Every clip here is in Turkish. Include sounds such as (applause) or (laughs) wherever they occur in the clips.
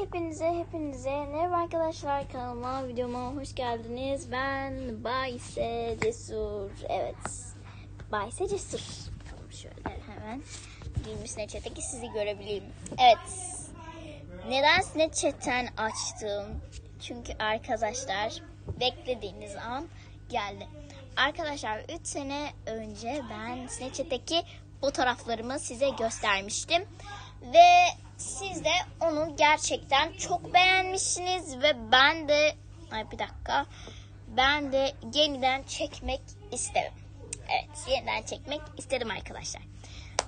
Hepinize hepinize merhaba arkadaşlar kanalıma videoma hoş geldiniz. Ben Bayse Cesur. Evet. Bayse Cesur. Bakalım şöyle hemen bir Snapchat'teki sizi görebileyim. Evet. Neden Snapchat'ten açtım? Çünkü arkadaşlar beklediğiniz an geldi. Arkadaşlar 3 sene önce ben Snapchat'teki fotoğraflarımı size göstermiştim. Ve siz de onu gerçekten çok beğenmişsiniz ve ben de ay bir dakika ben de yeniden çekmek isterim. Evet yeniden çekmek istedim arkadaşlar.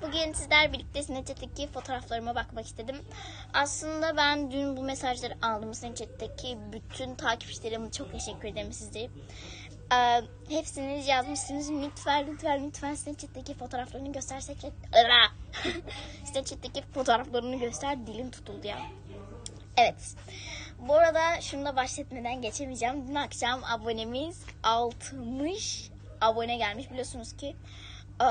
Bugün sizler birlikte Snapchat'teki fotoğraflarıma bakmak istedim. Aslında ben dün bu mesajları aldım. Snapchat'teki bütün takipçilerime çok teşekkür ederim size. Ee, hepsini yazmışsınız. Lütfen lütfen lütfen Snapchat'teki fotoğraflarını göstersek. (laughs) Snapchat'teki fotoğraflarını göster. Dilim tutuldu ya. Evet. Bu arada şunu da bahsetmeden geçemeyeceğim. Dün akşam abonemiz 60 abone gelmiş. Biliyorsunuz ki e,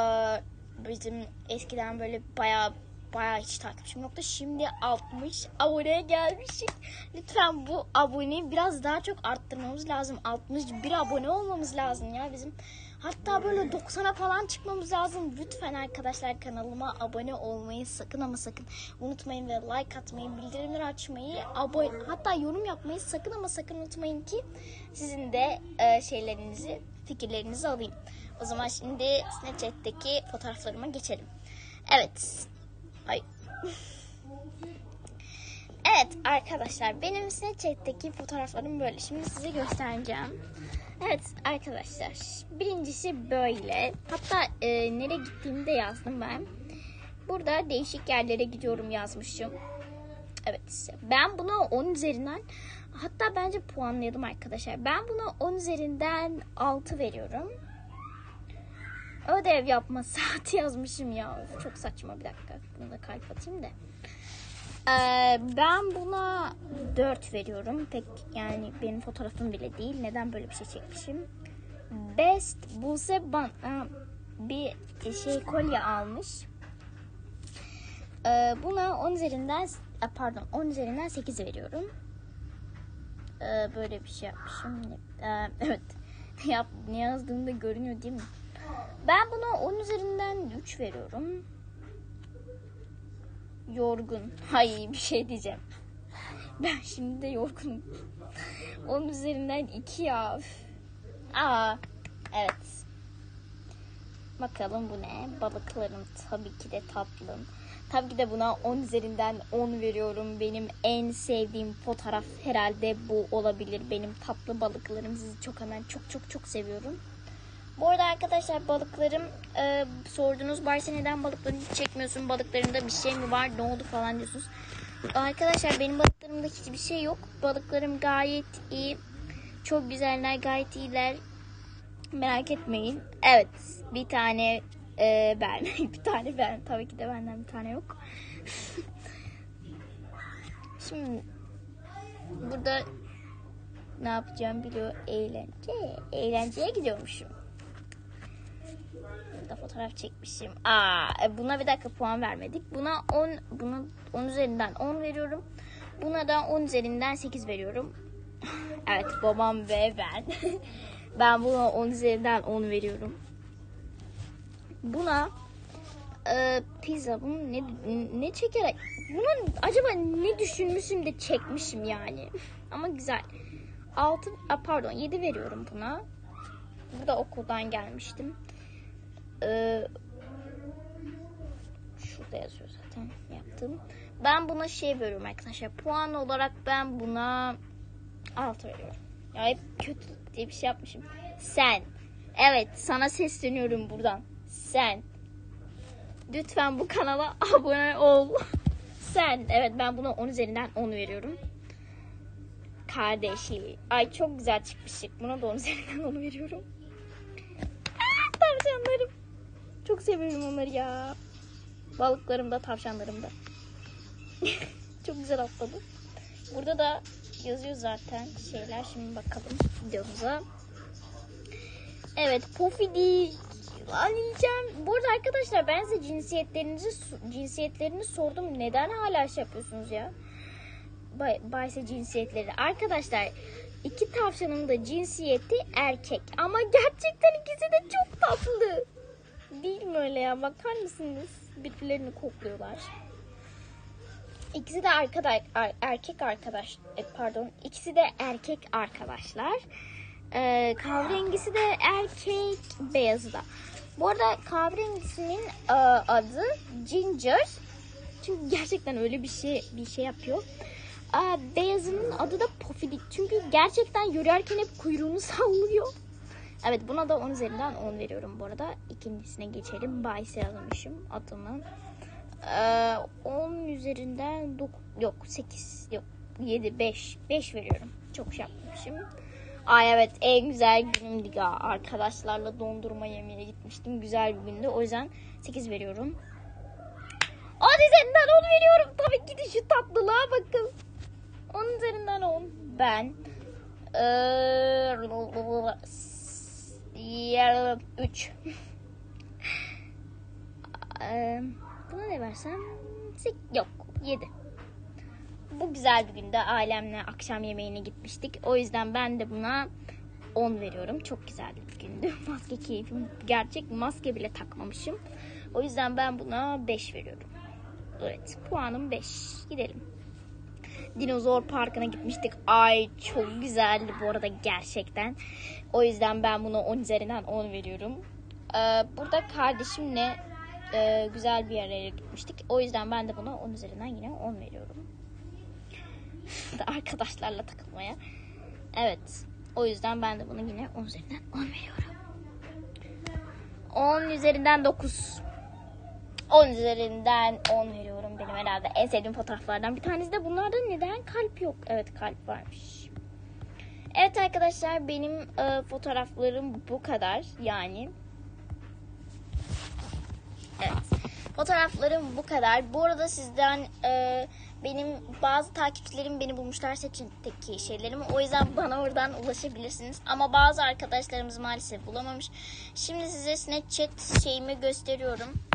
bizim eskiden böyle bayağı bayağı hiç takipçim yoktu. Şimdi 60 aboneye gelmişik. Lütfen bu aboneyi biraz daha çok arttırmamız lazım. 61 abone olmamız lazım ya bizim. Hatta böyle 90'a falan çıkmamız lazım. Lütfen arkadaşlar kanalıma abone olmayı sakın ama sakın unutmayın ve like atmayı, bildirimleri açmayı, abone hatta yorum yapmayı sakın ama sakın unutmayın ki sizin de e, şeylerinizi, fikirlerinizi alayım. O zaman şimdi Snapchat'teki fotoğraflarıma geçelim. Evet. Ay. Evet arkadaşlar benim Snapchat'teki fotoğraflarım böyle. Şimdi size göstereceğim. Evet arkadaşlar birincisi böyle. Hatta e, nereye gittiğimi de yazdım ben. Burada değişik yerlere gidiyorum yazmışım. Evet ben buna 10 üzerinden hatta bence puanlayalım arkadaşlar. Ben buna 10 üzerinden 6 veriyorum. Ödev yapma (laughs) saati yazmışım ya. Of, çok saçma bir dakika. Bunu da kalp atayım da. Ee, ben buna 4 veriyorum. Pek yani benim fotoğrafım bile değil. Neden böyle bir şey çekmişim? Best Buse ban Aa, bir şey kolye almış. Ee, buna 10 üzerinden a, pardon 10 üzerinden 8 veriyorum. Ee, böyle bir şey yapmışım. Ee, (laughs) evet. (laughs) Yap, ne yazdığımda görünüyor değil mi? Ben buna 10 üzerinden 3 veriyorum. Yorgun. Hayır bir şey diyeceğim. Ben şimdi de yorgunum. 10 üzerinden 2 ya. Aa, evet. Bakalım bu ne? Balıklarım tabii ki de tatlım. Tabii ki de buna 10 üzerinden 10 veriyorum. Benim en sevdiğim fotoğraf herhalde bu olabilir. Benim tatlı balıklarım. Sizi çok hemen çok çok çok seviyorum. Bu arada arkadaşlar balıklarım e, sordunuz Barsa neden balıklarını hiç çekmiyorsun? Balıklarında bir şey mi var? Ne oldu falan diyorsunuz. Arkadaşlar benim balıklarımda hiçbir şey yok. Balıklarım gayet iyi. Çok güzeller, gayet iyiler. Merak etmeyin. Evet, bir tane e, ben, (laughs) bir tane ben. Tabii ki de benden bir tane yok. (laughs) Şimdi burada ne yapacağım biliyor eğlence. Eğlenceye gidiyormuşum. Burada fotoğraf çekmişim. Aa, e, buna bir dakika puan vermedik. Buna 10 buna 10 üzerinden 10 veriyorum. Buna da 10 üzerinden 8 veriyorum. (laughs) evet, babam ve ben. (laughs) ben buna 10 üzerinden 10 veriyorum. Buna e, pizza bunu ne ne çekerek bunun acaba ne düşünmüşüm de çekmişim yani. (laughs) Ama güzel. 6 pardon 7 veriyorum buna. Bu da okuldan gelmiştim. Ee, şurada yazıyor zaten yaptım. Ben buna şey veriyorum arkadaşlar. Puan olarak ben buna 6 veriyorum. Ya hep kötü diye bir şey yapmışım. Sen. Evet sana sesleniyorum buradan. Sen. Lütfen bu kanala (laughs) abone ol. Sen. Evet ben buna 10 üzerinden 10 veriyorum. Kardeşi. Ay çok güzel çıkmışık. Buna da 10 üzerinden (laughs) 10 veriyorum. Aa, tavşanlarım. Çok seviyorum onları ya. Balıklarım da tavşanlarım da. (laughs) Çok güzel atladı. Burada da yazıyor zaten şeyler. Şimdi bakalım videomuza. Evet Pofidi anlayacağım. Bu arada arkadaşlar ben size cinsiyetlerinizi cinsiyetlerini sordum. Neden hala şey yapıyorsunuz ya? bay, bayse cinsiyetleri. Arkadaşlar iki tavşanın da cinsiyeti erkek. Ama gerçekten ikisi de çok tatlı. Değil mi öyle ya? Bakar mısınız? Birbirlerini kokluyorlar. İkisi de arkadaş, er- erkek arkadaş, e, pardon, ikisi de erkek arkadaşlar. Ee, kavrengisi de erkek, beyazı da. Bu arada kahverengisinin e, adı Ginger. Çünkü gerçekten öyle bir şey bir şey yapıyor. Aa, beyazının adı da Pofidik. Çünkü gerçekten yürürken hep kuyruğunu (laughs) sallıyor. Evet buna da 10 üzerinden 10 veriyorum bu arada. İkincisine geçelim. Bayse almışım adımı. Ee, 10 üzerinden 9 yok 8 yok 7 5 5 veriyorum. Çok şey yapmışım. Ay evet en güzel günümdü ya. Arkadaşlarla dondurma yemeye gitmiştim. Güzel bir gündü. O yüzden 8 veriyorum. 10 üzerinden 10 veriyorum. Tabii ki de şu tatlılığa bakın. 10 üzerinden 10. Ben eee 3 Eee, Buna ne versem? Yok 7 bu güzel bir günde ailemle akşam yemeğine gitmiştik. O yüzden ben de buna 10 veriyorum. Çok güzel bir gündü. (laughs) Maske keyfim gerçek maske bile takmamışım. O yüzden ben buna 5 veriyorum. Evet puanım 5. Gidelim. Dinozor Parkı'na gitmiştik. Ay çok güzeldi bu arada gerçekten. O yüzden ben buna 10 üzerinden 10 veriyorum. Ee, burada kardeşimle e, güzel bir yere gitmiştik. O yüzden ben de buna 10 üzerinden yine 10 veriyorum. (laughs) Arkadaşlarla takılmaya. Evet. O yüzden ben de buna yine 10 üzerinden 10 veriyorum. 10 üzerinden 9. 10 üzerinden 10 veriyorum. Benim herhalde en sevdiğim fotoğraflardan bir tanesi de bunlarda neden kalp yok? Evet kalp varmış. Evet arkadaşlar benim e, fotoğraflarım bu kadar. Yani Evet. Fotoğraflarım bu kadar. Bu arada sizden e, benim bazı takipçilerim beni bulmuşlar seçimdeki şeylerimi. O yüzden (laughs) bana oradan ulaşabilirsiniz. Ama bazı arkadaşlarımız maalesef bulamamış. Şimdi size Snapchat şeyimi gösteriyorum.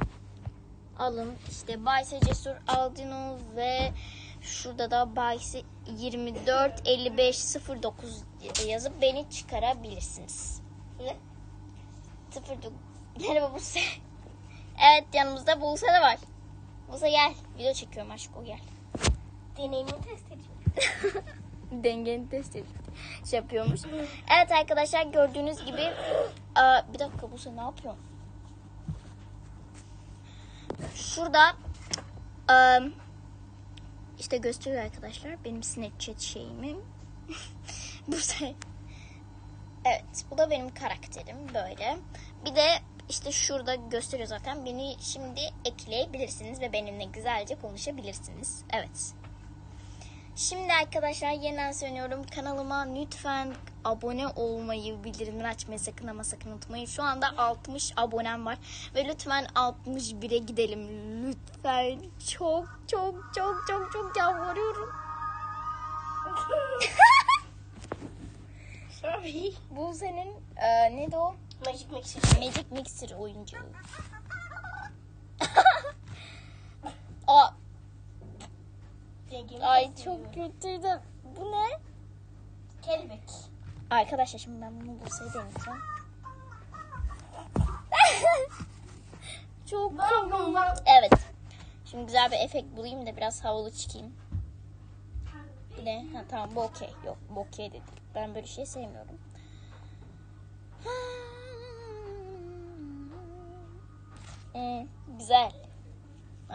Alın işte Bayse Cesur Aldino ve şurada da Bayse 24 55 09 yazıp beni çıkarabilirsiniz. Ne? 09 (laughs) Merhaba Buse. Evet yanımızda Buse de var. Buse gel. Video çekiyorum aşk o gel. Deneyimi test edeceğim. (laughs) Dengeni test edip şey yapıyormuş. Evet arkadaşlar gördüğünüz gibi Aa, bir dakika Buse ne yapıyorsun? Şurada ım, işte gösteriyor arkadaşlar benim Snapchat şeyimi. (laughs) Buse Evet bu da benim karakterim böyle. Bir de işte şurada gösteriyor zaten. Beni şimdi ekleyebilirsiniz ve benimle güzelce konuşabilirsiniz. Evet. Şimdi arkadaşlar yeniden söylüyorum. Kanalıma lütfen abone olmayı, bildirimleri açmayı sakın ama sakın unutmayın. Şu anda 60 abonem var. Ve lütfen 61'e gidelim. Lütfen. Çok çok çok çok çok yalvarıyorum. (laughs) Sorry. Bu senin e, neydi o? Magic Mixer. Magic Mixer oyuncu. (laughs) (laughs) Aa, ay çok kötüydü. Arkadaşlar şimdi ben bunu bulsayı deneyeceğim. (laughs) çok. Evet. Şimdi güzel bir efekt bulayım da biraz havalı çıkayım. Bir de ha, tamam bu okey. Yok bu okey dedi. Ben böyle şey sevmiyorum. (laughs) Hmm, güzel.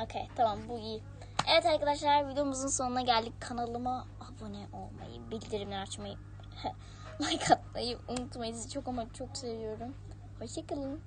Okey tamam bu iyi. Evet arkadaşlar videomuzun sonuna geldik. Kanalıma abone olmayı, bildirimleri açmayı, (laughs) like atmayı unutmayın. Sizi çok ama çok seviyorum. Hoşçakalın.